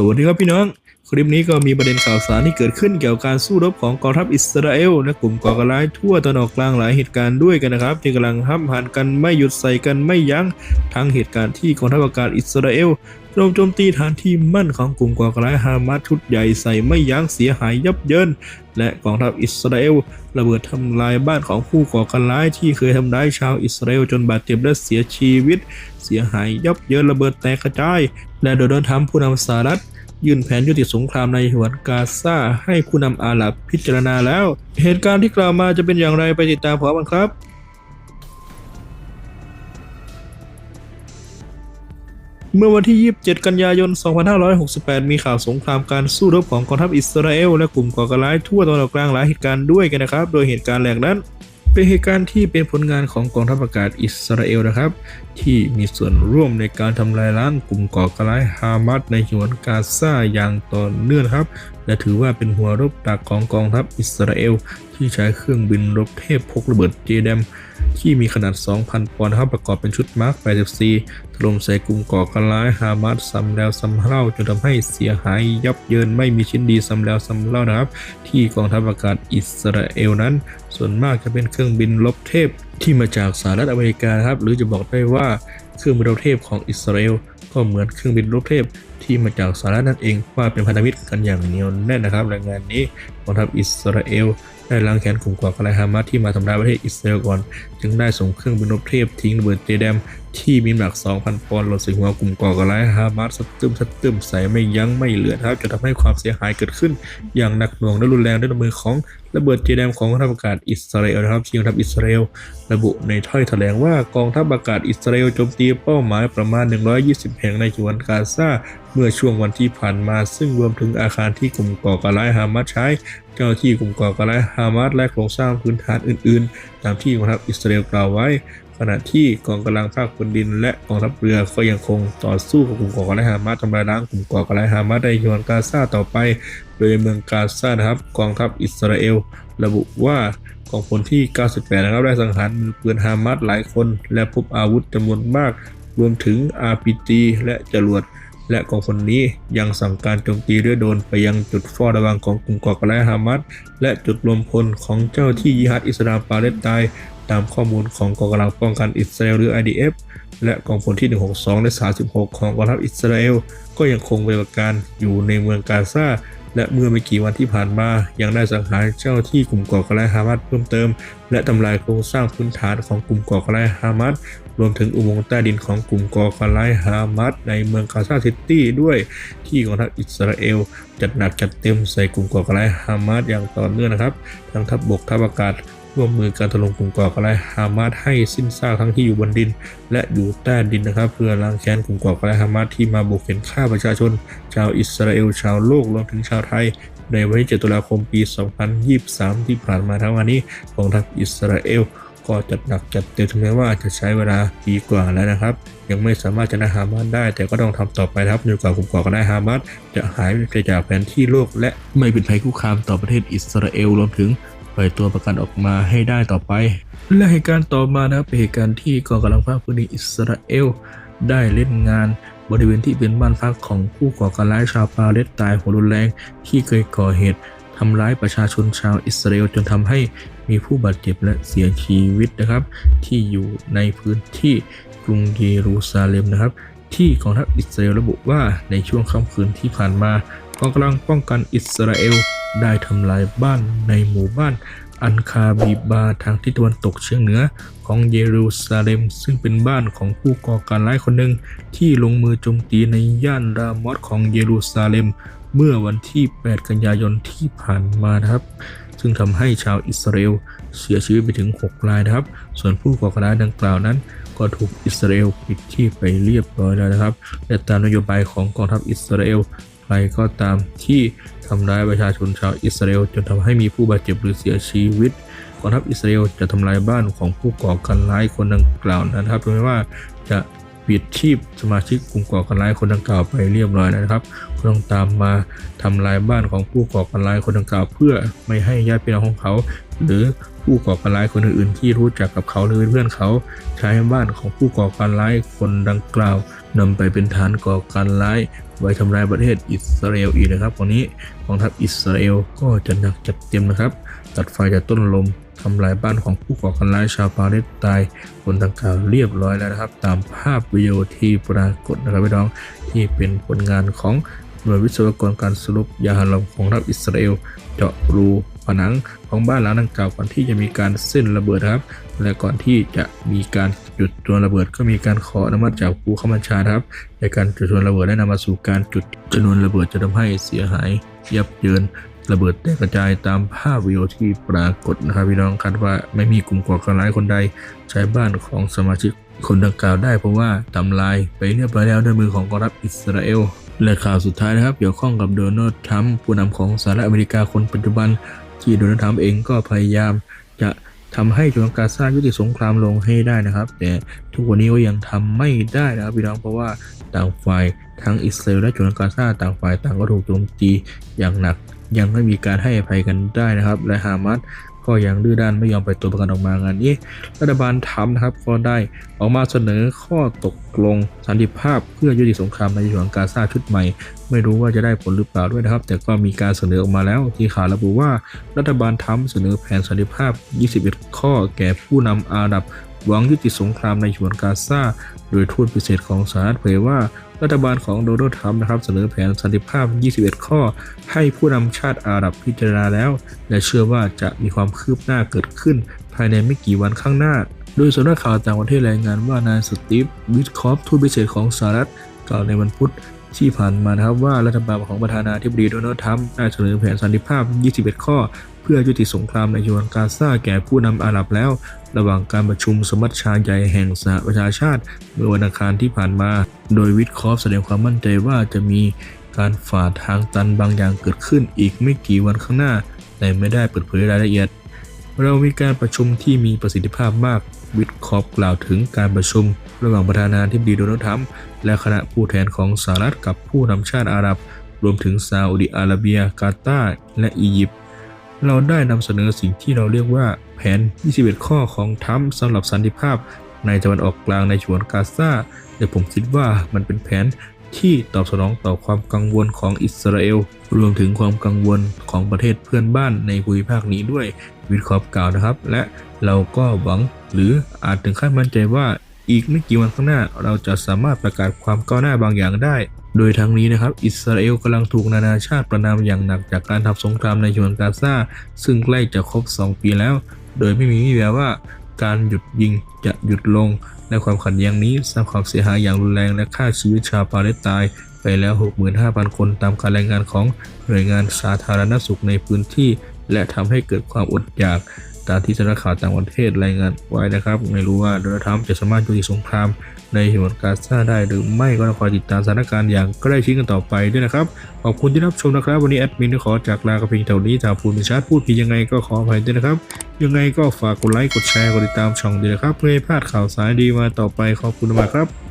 สวัสดีครับพี่น้อง คลิปนี้ก็มีประเด็นข่าวสารที่เกิดขึ้นเกี่ยวกับการสู้รบของกองทัพอิสราเอลและกลุ่มก่อการร้ายทั่วตะนอกกลางหลายเหตุการณ์ด้วยกันนะครับที่กำลังห้ามหันกันไม่หยุดใส่กันไม่ยั้งทั้งเหตุการณ์ที่กองทัพอากาศอิสราเอล โจมโจมตีฐานที่มั่นของกลุ่มก่อการร้ายฮามาสชุดใหญ่ใส่ไม่ยั้งเสียหายยับเยิน และกองทัพอิสราเอลระเบิดทำลายบ้านของผู้ก่อการร้ายที่เคยทำร้ายชาวอิสราเอลจนบาดเจ็บและเสียชีวิต เสียหายยับเยินระเบิดแตกกระจาย และโดยเดินทำผู้นำสหรัฐยื่นแผนยุติสงครามในฉนวนกาซาให้ผู้นำอาหรับพิจารณาแล้ว เหตุการณ์ที่กล่าวมาจะเป็นอย่างไรไปติดตามพร้อมกันครับ เมื่อวันที่ 27 กันยายน 2568 มีข่าวสงครามการสู้รบของกองทัพอิสราเอลและกลุ่มก่อการร้ายทั่วตะวันออกกลางหลายเหตุการณ์ด้วยกันนะครับ โดยเหตุการณ์แรกนั้น เป็นเหตุการณ์ที่เป็นผลงานของกองทัพอากาศอิสราเอลนะครับ ที่มีส่วนร่วมในการทำลายล้างกลุ่มก่อการร้ายฮามาสในฉนวนกาซาอย่างต่อเนื่องครับ และถือว่าเป็นหัวรบดักของกองทัพอิสราเอล ที่ใช้เครื่องบินรบเทพพกระเบิดเจดมที่มีขนาด 2,000 ปอนด์นะครับประกอบเป็นชุดมาร์ค84ถล่มใส่กลุ่มก่อการร้ายฮามาสซ้ำแล้วซ้ำเล่าจนทำให้เสียหายยับเยินไม่มีชิ้นดีซ้ำแล้วซ้ำเล่านะครับ ที่กองทัพอากาศอิสราเอลนั้น ส่วนมากจะเป็นเครื่องบินรบเทพที่มาจากสหรัฐอเมริกานะครับ หรือจะบอกได้ว่าเครื่องบินรบเทพของอิสราเอล ก็เหมือนเครื่องบินรบเทพที่มาจากสหรัฐนั่นเองว่าเป็นพันธมิตรกันอย่างเหนียวแน่นนะครับรายงานนี้กองทัพอิสราเอล ได้ล้างแค้นกลุ่มก่อการร้ายฮามาสที่มาทำร้ายประเทศอิสราเอลก่อน จึงได้ส่งเครื่องบินรบเทพทิ้งระเบิดเจแดมที่มีน้ำหนัก 2,000 ปอนด์หล่นใส่หัวกลุ่มก่อการร้ายฮามาสสตึมสัดตึมใส่ไม่ยั้งไม่เหลือนะครับจะทำให้ความเสียหายเกิดขึ้น อย่างหนักหน่วงและรุนแรงด้วยมือของระเบิดเจแดมของกองทัพอากาศอิสราเอลนะครับที่กองทัพอิสราเอลระบุในถ้อยแถลงว่ากองทัพอากาศอิสราเอลโจมตีเป้าหมายประมาณ 120 แห่งในฉนวนกาซาเมื่อช่วงวันที่ผ่านมา ซึ่งรวมถึงอาคารที่กลุ่มก่อการร้ายฮามาสใช้ เจ้าหน้าที่กลุ่มก่อการร้ายฮามาสและโครงสร้างพื้นฐานอื่น ๆ ตามที่กองทัพอิสราเอลกล่าวไว้ ขณะที่กองกำลังภาคพื้นดิน และกองทัพเรือก็ยังคงต่อสู้กับกลุ่มก่อการร้ายฮามาสทำลายล้างกลุ่มก่อการร้ายฮามาสในฉนวนกาซาต่อไป โดยเมืองกาซานะครับกองทัพอิสราเอล ระบุว่ากองพลที่ 98 นะครับได้สังหารมือปืนฮามาสหลายคน และพบอาวุธจำนวนมาก รวมถึง RPG และจรวด และกองพลนี้ยังสั่งการโจมตีด้วยโดนไปยังจุดเฝ้าระวังของกลุ่มก่อการร้ายฮามัสและจุดรวมพลของเจ้าหน้าที่ยิฮัดอิสลามปาเลสไตน์ตามข้อมูลของกองกำลังป้องกันอิสราเอลหรือ IDF และกองพลที่ 162 และ 36 ของกองทัพอิสราเอล ก็ยังคงปฏิบัติการอยู่ในเมืองกาซา และเมื่อไม่กี่วันที่ผ่านมายังได้สังหารเจ้าที่กลุ่มก่อการร้ายฮามาสเพิ่มเติม และทำลายโครงสร้างพื้นฐานของกลุ่มก่อการร้ายฮามาสรวมถึงอุโมงค์ใต้ดินของกลุ่มก่อการร้ายฮามาสในเมืองกาซาซิตี้ด้วยที่กองทัพอิสราเอล จัดหนักจัดเต็มใส่กลุ่มก่อการร้ายฮามาสอย่างต่อเนื่องนะครับ ทั้งทัพบกทัพอากาศ ร่วมมือการถล่มกลุ่มก่อการร้ายฮามาสให้สิ้นซากทั้งที่อยู่บนดิน และอยู่ใต้ดินนะครับเพื่อล้างแค้นกลุ่มก่อการร้ายฮามาสที่มาบุกเข็นฆ่าประชาชน ชาวอิสราเอลชาวโลกรวมถึงชาวไทย ในวันที่ 7 ตุลาคมปี 2023 ที่ผ่านมาทั้งวันนี้กองทัพอิสราเอลก็จัดหนักจัดเต็มถึงแม้ว่าจะใช้เวลาปีกว่าแล้วนะครับ ยังไม่สามารถจะนะฮามาสได้ แต่ก็ต้องทำต่อไปครับจนกว่ากลุ่มก่อการร้ายฮามาสจะหายไปจากแผนที่โลก และไม่เป็นภัยคุกคามต่อประเทศอิสราเอลรวมถึง ล่อยตัวประกันออกมาให้ได้ต่อไป และเหตุการณ์ต่อมานะครับเป็นเหตุการณ์ที่กองกำลังภาคพื้นดินอิสราเอล ได้เล่นงานบริเวณที่เป็นบ้านพักของผู้ก่อการร้ายชาวปาเลสไตน์โหดรุนแรงที่เคยก่อเหตุทำร้ายประชาชนชาวอิสราเอลจนทำให้มีผู้บาดเจ็บและเสียชีวิตนะครับ ที่อยู่ในพื้นที่กรุงเยรูซาเล็มนะครับ ที่กองทัพอิสราเอลระบุว่าในช่วงค่ำคืนที่ผ่านมากองกำลังป้องกันอิสราเอล ได้ทำลายบ้านในหมู่บ้านอันคาบีบาทางทิศตะวันตกเฉียงเหนือของเยรูซาเล็ม ซึ่งเป็นบ้านของผู้ก่อการร้ายคนหนึ่งที่ลงมือโจมตีในย่านรามอสของเยรูซาเล็ม เมื่อวันที่ 8 กันยายนที่ผ่านมานะครับ ซึ่งทำให้ชาวอิสราเอลเสียชีวิตไปถึง 6 รายนะครับ ส่วนผู้ก่อการร้ายดังกล่าวนั้น ก็ถูกอิสราเอลปิดที่ไปเรียบร้อยแล้วนะครับและตามนโยบายของกองทัพอิสราเอลใครก็ตามที่ ทำร้ายประชาชนชาวอิสราเอลจนทำให้มีผู้บาดเจ็บหรือเสียชีวิตกองทัพอิสราเอลจะทำลายบ้านของผู้ก่อการร้ายคนดังกล่าวนะครับถึงแม้ว่าจะปิดชีพสมาชิกกลุ่มก่อการร้ายคนดังกล่าวไปเรียบร้อยนะครับก็ต้องตามมาทำลายบ้านของผู้ก่อการร้ายคนดังกล่าว เพื่อไม่ให้ญาติพี่น้องของเขา หรือผู้ก่อการร้ายคนอื่นๆที่รู้จักกับเขาหรือเพื่อนเขา ใช้บ้านของผู้ก่อการร้ายคนดังกล่าว นำไปเป็นฐานก่อการร้ายไว้ทำลายประเทศอิสราเอลอีกนะครับวันนี้กองทัพอิสราเอลก็จะหนักจัดเต็มนะครับ ตัดไฟจากต้นลมทำลายบ้านของผู้ก่อการร้ายชาวปาเลสไตน์คนดังกล่าวเรียบร้อยแล้วนะครับ ตามภาพวิดีโอที่ปรากฏนะครับพี่น้องที่เป็นผลงานของหน่วยวิศวกรการสรุปยาฮัลมของรัฐอิสราเอลเจาะรู ผนังของบ้านหลังดังกล่าวก่อนที่จะมีการเส้นระเบิดครับ และก่อนที่จะมีการจุดตัวระเบิด ก็มีการขออนุมัติจากผู้ข้าบัญชานะครับ ในการจุดชนวนระเบิดได้นำมาสู่การจุดจำนวนระเบิดจะทำให้เสียหายยับเยินระเบิดแตกกระจายตามภาพวิดีโอที่ปรากฏนะครับพี่น้องคาดว่าไม่มีกลุ่มก่อการร้ายคนใด ใช้บ้านของสมาชิกคนดังกล่าวได้เพราะว่าทำลายไปเรียบร้อยแล้วด้วยมือของกองทัพอิสราเอลและข่าวสุดท้ายนะครับ เกี่ยวข้องกับโดนัลด์ทรัมป์ผู้นำของสหรัฐอเมริกาคนปัจจุบัน ที่โดนัลด์ทรัมป์เองก็พยายามจะทำให้ชนกาซายุติสงครามลงให้ได้นะครับ แต่ทุกวันนี้ก็ยังทำไม่ได้นะครับพี่น้องเพราะว่าต่างฝ่ายทั้งอิสราเอลและฉนวนกาซาต่างฝ่ายต่างก็ถูกโจมตีอย่างหนัก ยังไม่มีการให้อภัยกันได้นะครับ และฮามาส ก็ยังดื้อด้านไม่ยอมไปตัวประกันออกมางานนี้ รัฐบาลทำนะครับก็ได้ออกมาเสนอข้อตกลงสันติภาพ เพื่อยุติสงครามในฉนวนกาซาชุดใหม่ ไม่รู้ว่าจะได้ผลหรือเปล่าด้วยนะครับ แต่ก็มีการเสนอออกมาแล้ว ที่ข่าวระบุว่ารัฐบาลทำเสนอแผนสันติภาพ 21 ข้อแก่ผู้นำอาหรับ หวังยุติสงครามในฉนวนกาซาโดยทูตพิเศษของสหรัฐเผยว่ารัฐบาลของโดนัลด์ทรัมป์นะครับเสนอแผนสันติภาพ 21 ข้อ ให้ผู้นำชาติอาหรับพิจารณาแล้ว และเชื่อว่าจะมีความคืบหน้าเกิดขึ้น ภายในไม่กี่วันข้างหน้า โดยสำนักข่าวต่างประเทศรายงานว่านายสตีฟวิทคอฟทูตพิเศษของสหรัฐกล่าวในวันพุธ ที่ผ่านมานะครับว่ารัฐบาลของประธานาธิบดีโดนัลด์ทรัมป์ได้เสนอแผนสันติภาพ 21 ข้อ เพื่อยุติสงครามในฉนวนกาซาแก่ผู้นำอาหรับแล้ว ระหว่างการประชุมสมัชชาใหญ่แห่งสหประชาชาติ เมื่อวันอังคารที่ผ่านมา โดยวิทคอฟแสดงความมั่นใจว่าจะมีการฝ่าทางตันบางอย่างเกิดขึ้นอีกไม่กี่วันข้างหน้า แต่ไม่ได้เปิดเผยรายละเอียด เรามีการประชุมที่มีประสิทธิภาพมากวิทคอฟกล่าวถึงการประชุม ระหว่างประธานาธิบดีโดนัลด์ทรัมป์และคณะผู้แทนของสหรัฐกับผู้นำชาติอาหรับ รวมถึงซาอุดิอาระเบีย กาตาร์และอียิปต์เราได้นำเสนอสิ่งที่เราเรียกว่าแผน 21 ข้อของทรัมป์สำหรับสันติภาพในตะวันออกกลางในฉวนกาซาแต่ผมคิดว่ามันเป็นแผน ที่ตอบสนองต่อความกังวลของอิสราเอล รวมถึงความกังวลของประเทศเพื่อนบ้านในภูมิภาคนี้ด้วยวิทคอฟกล่าวนะครับ และเราก็หวังหรืออาจถึงขั้นมั่นใจว่าอีกไม่กี่วันข้างหน้า เราจะสามารถประกาศความก้าวหน้าบางอย่างได้ โดยทั้งนี้นะครับ อิสราเอลกำลังถูกนานาชาติประนามอย่างหนักจากการทำสงครามในฉนวนกาซาซึ่งใกล้จะครบ 2 ปีแล้ว โดยไม่มีวี่แววว่า การหยุดยิงจะหยุดลง และความขัดแย้งนี้สร้างความเสียหายอย่างรุนแรงและฆ่าชีวิตชาวปาเลสไตน์ไปแล้ว 65,000 คนตามการรายงานของหน่วยงานสาธารณสุขในพื้นที่ และทำให้เกิดความอดอยาก ตามที่สำนักข่าวต่างประเทศรายงานไว้นะครับ ไม่รู้ว่าโดนัลด์ทรัมป์จะสามารถยุติสงครามในฉนวนกาซาได้หรือไม่ก็ต้องคอยติดตามสถานการณ์อย่างใกล้ชิดกันต่อไปด้วยนะครับ ขอบคุณที่รับชมนะครับ วันนี้แอดมินขอจากลากับเพียงเท่านี้ถ้าพูดไม่ชัดพูดผิดยังไงก็ขออภัยด้วยนะครับ ยังไงก็ฝากกดไลค์กดแชร์กดติดตามช่องด้วยนะครับ เพื่อให้พลาดข่าวสารดีมาต่อไปขอบคุณมากครับ